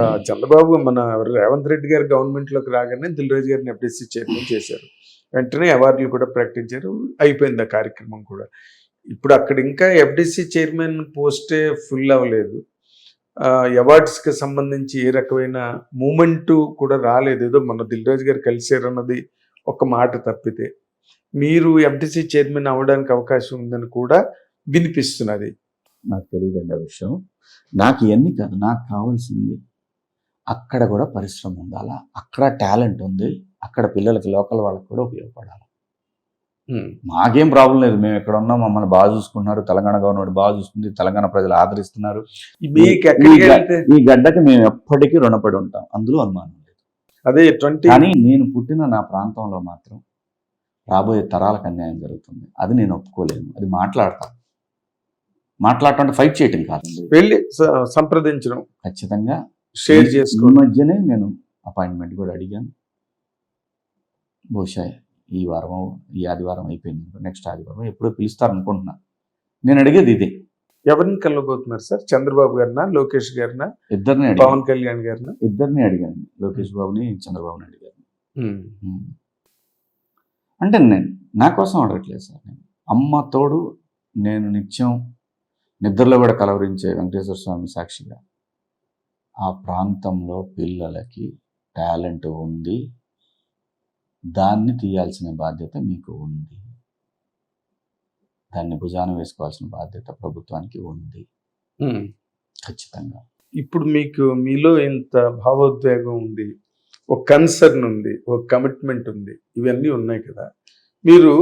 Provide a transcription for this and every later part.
చంద్రబాబు మన రేవంత్ రెడ్డి గారు గవర్నమెంట్లోకి రాగానే దిల్రాజు గారిని ఎఫ్డీసీ చైర్మన్ చేశారు. వెంటనే అవార్డులు కూడా ప్రకటించారు. అయిపోయింది ఆ కార్యక్రమం కూడా. ఇప్పుడు అక్కడ ఇంకా ఎఫ్డీసీ చైర్మన్ పోస్టే ఫుల్ అవ్వలేదు. అవార్డ్స్కి సంబంధించి ఏ రకమైన మూమెంటు కూడా రాలేదు. ఏదో మన దిల్రాజు గారు కలిశారన్నది ఒక మాట తప్పితే. మీరు ఎఫ్డీసీ చైర్మన్ అవ్వడానికి అవకాశం ఉందని కూడా వినిపిస్తున్నది. నాకు తెలియదండి ఆ విషయం. నాకు ఇవన్నీ కాదు నాకు కావాల్సింది అక్కడ కూడా పరిశ్రమ ఉండాలా అక్కడ టాలెంట్ ఉంది. అక్కడ పిల్లలకి లోకల్ వాళ్ళకి కూడా ఉపయోగపడాలి. మాకేం ప్రాబ్లం లేదు. మేము ఎక్కడ ఉన్నాం మమ్మల్ని బాగా చూసుకుంటున్నారు. తెలంగాణ గవర్నమెంట్ బాగా చూస్తుంది తెలంగాణ ప్రజలు ఆదరిస్తున్నారు. ఈ గడ్డకి మేము ఎప్పటికీ రుణపడి ఉంటాం. అందులో అనుమానం లేదు. అదే ట్వంటీ కానీ నేను పుట్టిన నా ప్రాంతంలో మాత్రం రాబోయే తరాలకు అన్యాయం జరుగుతుంది. అది నేను ఒప్పుకోలేను. అది మాట్లాడతాను మాట్లాడటం అంటే ఫైట్ చేయటం కాదండి వెళ్ళి సంప్రదించడం. ఖచ్చితంగా షేర్ చేసుకోవడం మధ్యనే నేను అపాయింట్మెంట్ కూడా అడిగాను. బహుశా ఈ వారం ఈ ఆదివారం అయిపోయింది నెక్స్ట్ ఆదివారం ఎప్పుడో పిలుస్తారు అనుకుంటున్నా. నేను అడిగేది ఇదే. ఎవరిని కలవబోతున్నారు సార్? చంద్రబాబు గారినా లోకేష్ గారినా ఇద్దరిని పవన్ కళ్యాణ్ గారినా? ఇద్దరిని అడిగాను. లోకేష్ బాబుని చంద్రబాబుని అడిగాను. అంటే నేను నా కోసం అడగట్లేదు సార్ నేను. అమ్మ తోడు నేను నిత్యం నిద్రలో కూడా కలవరించే వెంకటేశ్వర స్వామి సాక్షిగా ఆ ప్రాంతంలో పిల్లలకి టాలెంట్ ఉంది. దాన్ని తీయాల్సిన బాధ్యత మీకు ఉంది. దాన్ని భుజాన వేసుకోవాల్సిన బాధ్యత ప్రభుత్వానికి ఉంది. ఖచ్చితంగా. ఇప్పుడు మీకు మీలో ఇంత భావోద్వేగం ఉంది ఒక కన్సర్న్ ఉంది ఒక కమిట్మెంట్ ఉంది ఇవన్నీ ఉన్నాయి కదా. మీరు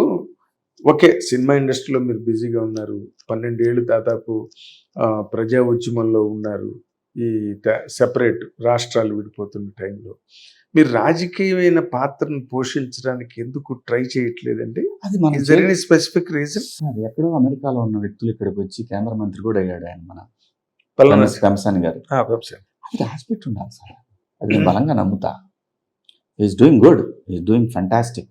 ఓకే సినిమా ఇండస్ట్రీలో మీరు బిజీగా ఉన్నారు. పన్నెండేళ్ళు దాదాపు ప్రజా ఉద్యమంలో ఉన్నారు. ఈ సెపరేట్ రాష్ట్రాలు విడిపోతున్న టైంలో. మీరు రాజకీయమైన పాత్రను పోషించడానికి ఎందుకు ట్రై చేయట్లేదండి? అది మన ఎనీ స్పెసిఫిక్ రీజన్ ఎక్కడో అమెరికాలో ఉన్న వ్యక్తులు ఇక్కడికి వచ్చి కేంద్ర మంత్రి కూడా అయ్యాడు ఆయన మన పలానా కంసాని గారు. అది హాస్పిటల్ ఉండాలి సార్. అది నేను బలంగా నమ్ముతా. Is doing good is doing fantastic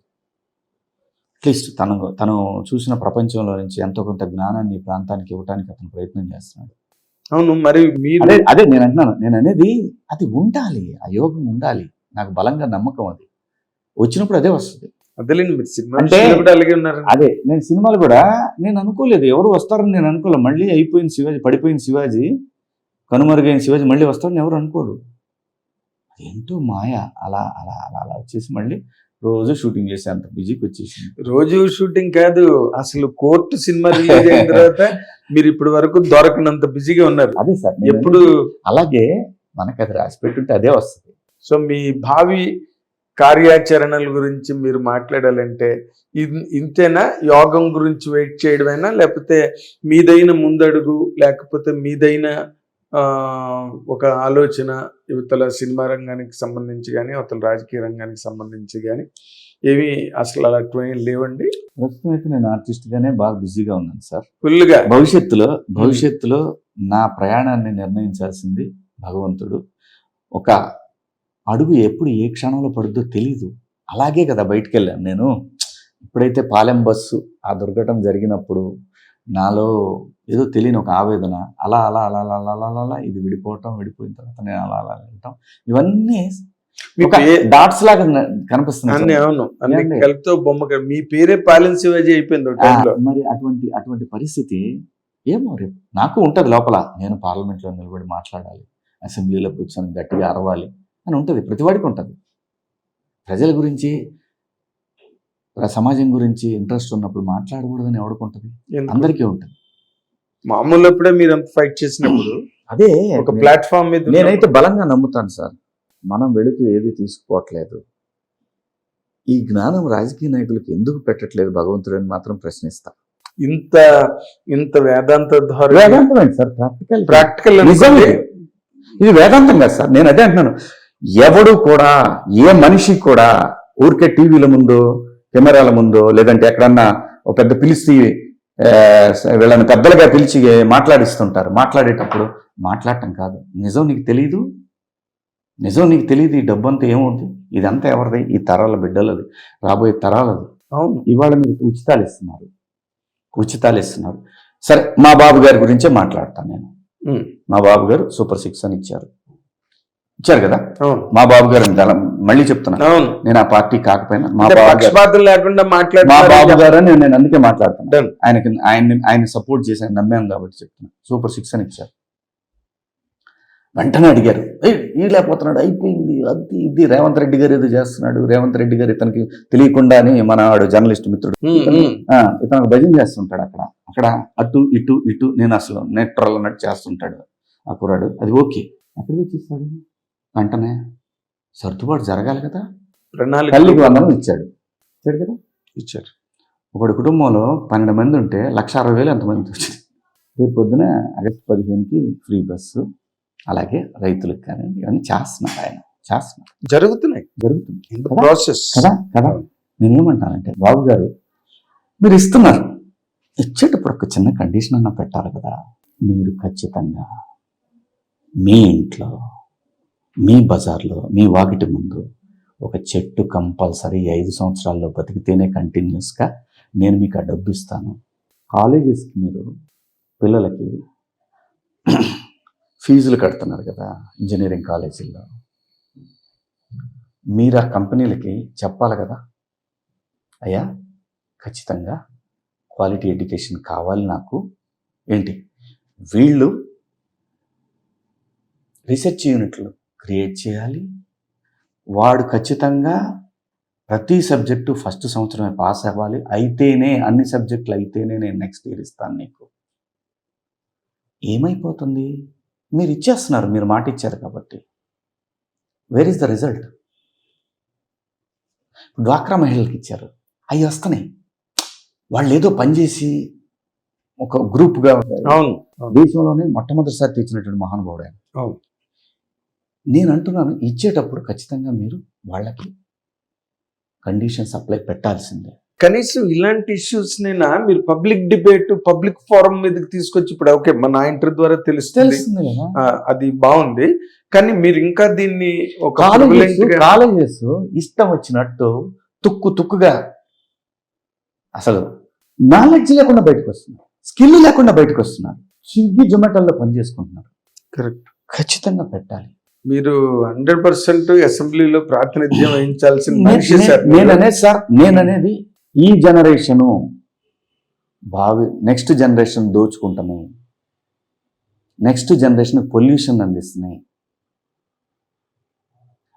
at least తను తను చూసిన ప్రపంచంలో నుంచి ఎంతో కొంత జ్ఞానాన్ని ఈ ప్రాంతానికి ఇవ్వడానికి అతను ప్రయత్నం చేస్తున్నాడు. అవును మరి మీరు అదే నేను అంటున్నాను. నేను అనేది అది ఉండాలి ఆ యోగం ఉండాలి. నాకు బలంగా నమ్మకం అది. వచ్చినప్పుడు అదే వస్తుంది. అంటే- అదే నేను సినిమాలు కూడా నేను అనుకోలేదు. ఎవరు వస్తారని నేను అనుకోలేదు. మళ్ళీ అయిపోయిన శివాజీ పడిపోయిన శివాజీ కనుమరుగైన శివాజీ మళ్ళీ వస్తారని ఎవరు అనుకోరు. ఏంటో మాయ. అలా అలా అలా అలా వచ్చేసి మళ్ళీ రోజు షూటింగ్ చేసే అంత బిజీకి వచ్చేసింది. రోజు షూటింగ్ కాదు అసలు కోర్టు సినిమా రిలీజ్ అయిన తర్వాత మీరు ఇప్పటి వరకు దొరకనంత బిజీగా ఉన్నారు. అదే సార్ ఎప్పుడు? అలాగే మనకి అది రాసి పెట్టుంటే అదే వస్తుంది. సో మీ భావి కార్యాచరణల గురించి మీరు మాట్లాడాలంటే ఇంతేనా? యోగం గురించి వెయిట్ చేయడమేనా? లేకపోతే మీదైన ముందడుగు లేకపోతే మీదైన ఒక ఆలోచన యువతల సినిమా రంగానికి సంబంధించి కానీ అవతల రాజకీయ రంగానికి సంబంధించి కానీ ఏవి అసలు అలాంటివి లేవండి? ప్రస్తుతం అయితే నేను ఆర్టిస్ట్ గానే బాగా బిజీగా ఉన్నాను సార్. ఫుల్గా భవిష్యత్తులో భవిష్యత్తులో నా ప్రయాణాన్ని నిర్ణయించాల్సింది భగవంతుడు. ఒక అడుగు ఎప్పుడు ఏ క్షణంలో పడుద్దో తెలీదు. అలాగే కదా బయటికి వెళ్ళాను నేను. ఇప్పుడైతే పాలెం బస్సు ఆ దుర్ఘటన జరిగినప్పుడు నాలో ఏదో తెలియని ఒక ఆవేదన. అలా అలా అలా అలా అలా అలా అలా ఇది విడిపోవటం విడిపోయిన తర్వాత నేను అలా అలా వెళ్ళటం ఇవన్నీ డాట్స్ లాగా సార్. అవును? కలిపితో బొమ్మ మీ పేరే పాలెన్ శివాజీ అయిపోయింది మరి అటువంటి అటువంటి పరిస్థితి ఏమో రేపు. నాకు ఉంటది లోపల. నేను పార్లమెంట్లో నిలబడి మాట్లాడాలి. అసెంబ్లీలో కూర్చొని గట్టిగా అరవాలి అని ఉంటది. ప్రతివాడికి ఉంటది. ప్రజల గురించి సమాజం గురించి ఇంట్రెస్ట్ ఉన్నప్పుడు మాట్లాడకూడదని ఎవడుకుంటది? అందరికీ ఉంటుంది. మామూలు అప్పుడే మీరు అంత ఫైట్ చేసినప్పుడు అదే ఒక ప్లాట్ఫామ్ మీద నేనైతే బలంగా నమ్ముతాను సార్. మనం వెళుతూ ఏది తీసుకోవట్లేదు. ఈ జ్ఞానం రాజకీయ నాయకులకు ఎందుకు పెట్టట్లేదు భగవంతుడని మాత్రం ప్రశ్నిస్తా. ఇంత ఇంత వేదాంత ధోరణి వేదాంతం ఏంటి సార్? ప్రాక్టికల్ ప్రాక్టికల్ నిజం ఇది. వేదాంతం కాదు సార్. నేను అదే అంటున్నాను. ఎవడు కూడా ఏ మనిషి కూడా ఊరికే టీవీల ముందు కెమెరాల ముందు లేదంటే ఎక్కడన్నా ఒక పెద్ద పిలిచి వీళ్ళని పెద్దలుగా పిలిచి మాట్లాడిస్తుంటారు. మాట్లాడేటప్పుడు మాట్లాడటం కాదు. నిజం నీకు తెలీదు? నిజం నీకు తెలియదు ఈ డబ్బు అంతా ఏమవుతుంది ఇదంతా ఎవరిది? ఈ తరాల బిడ్డలది. రాబోయే తరాలది. అవును. ఇవాళ మీరు ఉచితాలు ఇస్తున్నారు ఉచితాలు ఇస్తున్నారు సరే మా బాబు గారి గురించే మాట్లాడతాను నేను. మా బాబు గారు సూపర్ సిక్స్ అని ఇచ్చారు. ఇచ్చారు కదా? మా బాబు గారు మళ్ళీ చెప్తున్నా. అవును. నేను ఆ పార్టీ కాకపోయినా మా బాబు లేకుండా మా బాబు గారు నేను అందుకే మాట్లాడుతున్నా. Done. ఆయనకి ఆయన ఆయన సపోర్ట్ చేసి ఆయన నమ్మాను కాబట్టి చెప్తున్నా. సూపర్ సిక్స్ అని ఇచ్చారు. వెంటనే అడిగారు. ఈ లేకపోతున్నాడు అయిపోయింది అది ఇది. రేవంత్ రెడ్డి గారు ఏదో చేస్తున్నాడు. రేవంత్ రెడ్డి గారు ఇతనికి తెలియకుండా అని మన వాడు జర్నలిస్ట్ మిత్రుడు. ఇతను భజన చేస్తుంటాడు అక్కడ. అక్కడ అటు ఇటు ఇటు. నేను అసలు నెట్రల్ అన్నట్టు చేస్తుంటాడు ఆ కుర్రాడు. అది ఓకే. ఎక్కడ తెచ్చిస్తాడు? వెంటనే సర్దుబాటు జరగాలి కదా? ప్రణాళిక తల్లికి వందనం ఇచ్చాడు. ఇచ్చాడు కదా? ఇచ్చారు. ఒకటి కుటుంబంలో పన్నెండు మంది ఉంటే లక్ష అరవై వేలు ఎంతమంది వచ్చింది? రేపు పొద్దున ఆగస్టు పదిహేనుకి ఫ్రీ బస్సు అలాగే రైతులకు కానీ ఇవన్నీ చేస్తున్నారు ఆయన. చేస్తున్నారు జరుగుతున్నాయి. జరుగుతుంది కదా? ప్రాసెస్ కదా? కదా? నేనేమంటానంటే బాబు గారు మీరు ఇస్తున్నారు. ఇచ్చేటప్పుడు ఒక చిన్న కండిషన్ అన్న పెట్టాలి కదా. మీరు ఖచ్చితంగా మీ ఇంట్లో మీ బజార్లో మీ వాకిటి ముందు ఒక చెట్టు కంపల్సరీ ఐదు సంవత్సరాల్లో బతికితేనే కంటిన్యూస్గా నేను మీకు ఆ డబ్బు ఇస్తాను. కాలేజెస్కి మీరు పిల్లలకి ఫీజులు కడుతున్నారు కదా ఇంజనీరింగ్ కాలేజీల్లో. మీరు ఆ కంపెనీలకి చెప్పాలి కదా? అయ్యా ఖచ్చితంగా క్వాలిటీ ఎడ్యుకేషన్ కావాలి నాకు. ఏంటి? వీళ్ళు రీసెర్చ్ యూనిట్లు క్రియేట్ చేయాలి. వాడు ఖచ్చితంగా ప్రతి సబ్జెక్టు ఫస్ట్ సంవత్సరమే పాస్ అవ్వాలి. అయితేనే అన్ని సబ్జెక్టులు అయితేనే నేను నెక్స్ట్ ఇయర్ ఇస్తాను నీకు. ఏమైపోతుంది? మీరు ఇచ్చేస్తున్నారు మీరు మాట ఇచ్చారు కాబట్టి. వేర్ ఇస్ ద రిజల్ట్ డ్వాక్రా మహిళలకు ఇచ్చారు. అవి వస్తున్నాయి. వాళ్ళు ఏదో పనిచేసి ఒక గ్రూప్గా దేశంలోనే మొట్టమొదటిసారి తెచ్చినటువంటి మహానుభావుడు ఆయన. నేను అంటున్నాను ఇచ్చేటప్పుడు ఖచ్చితంగా మీరు వాళ్ళకి కండిషన్స్ అప్లై పెట్టాల్సిందే. కనీసం ఇలాంటి ఇష్యూస్ నైనా మీరు పబ్లిక్ డిబేట్ పబ్లిక్ ఫోరం మీదకి తీసుకొచ్చి ఇప్పుడు ఓకే మన ఇంటర్ ద్వారా తెలుస్తుంది. తెలుస్తుంది కదా. ఆ, అది బాగుంది. కానీ మీరు ఇంకా దీన్ని ఒక కాలేజెస్ ఇష్టం వచ్చినట్టు తుక్కు తుక్కుగా అసలు నాలెడ్జ్ లేకుండా బయటకు వస్తున్నారు స్కిల్ లేకుండా బయటకు వస్తున్నారు స్విగ్గీ జొమాటోలో పనిచేసుకుంటున్నారు. Correct. ఖచ్చితంగా పెట్టాలి. మీరు హండ్రెడ్ పర్సెంట్ అసెంబ్లీలో ప్రాతినిధ్యం వహించాల్సిన మనిషి సార్ మీరు. నేననేది సార్ నేననేది ఈ జనరేషను భావి నెక్స్ట్ జనరేషన్ దోచుకుంటున్నాయి. నెక్స్ట్ జనరేషన్ పొల్యూషన్ అందిస్తున్నాయి.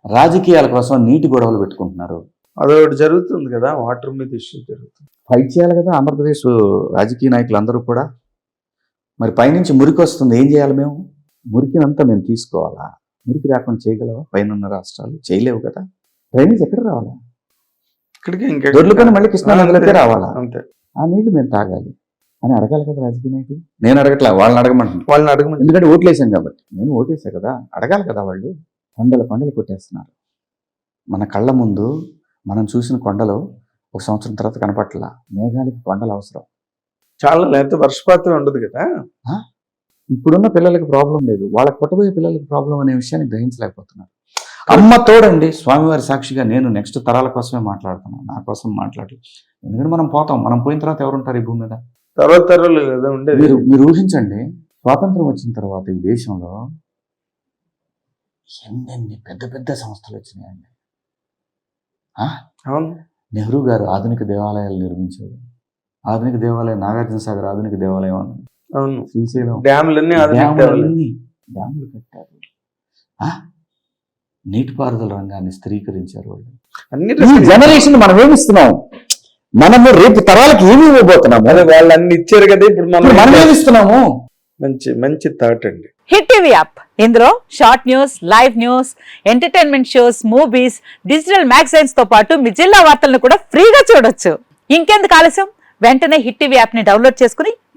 రాజకీయాల కోసం నీటి గొడవలు పెట్టుకుంటున్నారు. అదొకటి జరుగుతుంది కదా వాటర్ మీద ఇష్యూ జరుగుతుంది. ఫైట్ చేయాలి కదా ఆంధ్రప్రదేశ్ రాజకీయ నాయకులు అందరూ కూడా. మరి పైనుంచి మురికి వస్తుంది ఏం చేయాలి మేము? మురికినంతా మేము తీసుకోవాలా? మురికి రాకుండా చేయగలవా? పైన రాష్ట్రాలు చేయలేవు కదా. డ్రైనేజ్ ఎక్కడ రావాలా? ఇక్కడికి ఇంకా దొర్లుకొని మళ్ళీ కృష్ణా నదిలోకే రావాలా? అంతే. ఆ నీళ్ళు మేము తాగాలి. అని అడగాలి కదా రాజకీయ నాయకులు? నేను అడగట్లా వాళ్ళని అడగమంటున్నాను వాళ్ళని అడగమని ఎందుకంటే ఓట్లేసాం కాబట్టి. నేను ఓటేసా కదా? అడగాలి కదా వాళ్ళు? కొండలు కొండలు కొట్టేస్తున్నారు. మన కళ్ళ ముందు మనం చూసిన కొండలు ఒక సంవత్సరం తర్వాత కనపట్ల మేఘాలకి కొండలు అవసరం. చాలా లేకపోతే వర్షపాతం ఉండదు కదా? ఇప్పుడున్న పిల్లలకి ప్రాబ్లం లేదు. వాళ్ళకి పుట్టబోయే పిల్లలకి ప్రాబ్లం అనే విషయాన్ని గ్రహించలేకపోతున్నారు. అమ్మ తోడండి. స్వామివారి సాక్షిగా నేను నెక్స్ట్ తరాల కోసమే మాట్లాడుతున్నాను నా కోసం మాట్లాడి. ఎందుకంటే మనం పోతాం. మనం పోయిన తర్వాత ఎవరు ఉంటారు ఈ భూమి మీద? తర్వాత తరాలు మీరు మీరు ఊహించండి. స్వాతంత్రం వచ్చిన తర్వాత ఈ దేశంలో ఎన్నెన్ని పెద్ద పెద్ద సంస్థలు వచ్చినాయండి? అవును. నెహ్రూ గారు ఆధునిక దేవాలయాలు నిర్మించారు. ఆధునిక దేవాలయం నాగార్జున సాగర్ ఆధునిక దేవాలయం అవును. శ్రీశైలం. డ్యామ్లన్నీ డ్యామ్లు. డ్యాములన్నీ డ్యాములు కట్టారు. ఆ? నీటిపారుదల రంగాన్ని స్థిరీకరించారు వాళ్ళు. అన్ని జనరేషన్ మనం ఏమిస్తున్నాం మనము రేపు తరాలకు ఏమి ఇవ్వబోతున్నాము? అదే వాళ్ళు అన్ని ఇచ్చారు కదా ఇప్పుడు మనం మనం ఏమిస్తున్నాము? మంచి మంచి థాట్ అండి. హిట్ టీవీ యాప్ ఇందులో short news live news entertainment shows movies digital మ్యాగజైన్స్తో పాటు మీ జిల్లా వార్తలను కూడా ఫ్రీగా చూడొచ్చు. ఇంకెందుకు ఆలస్యం? వెంటనే హిట్ టీవీ యాప్ని డౌన్లోడ్ చేసుకుని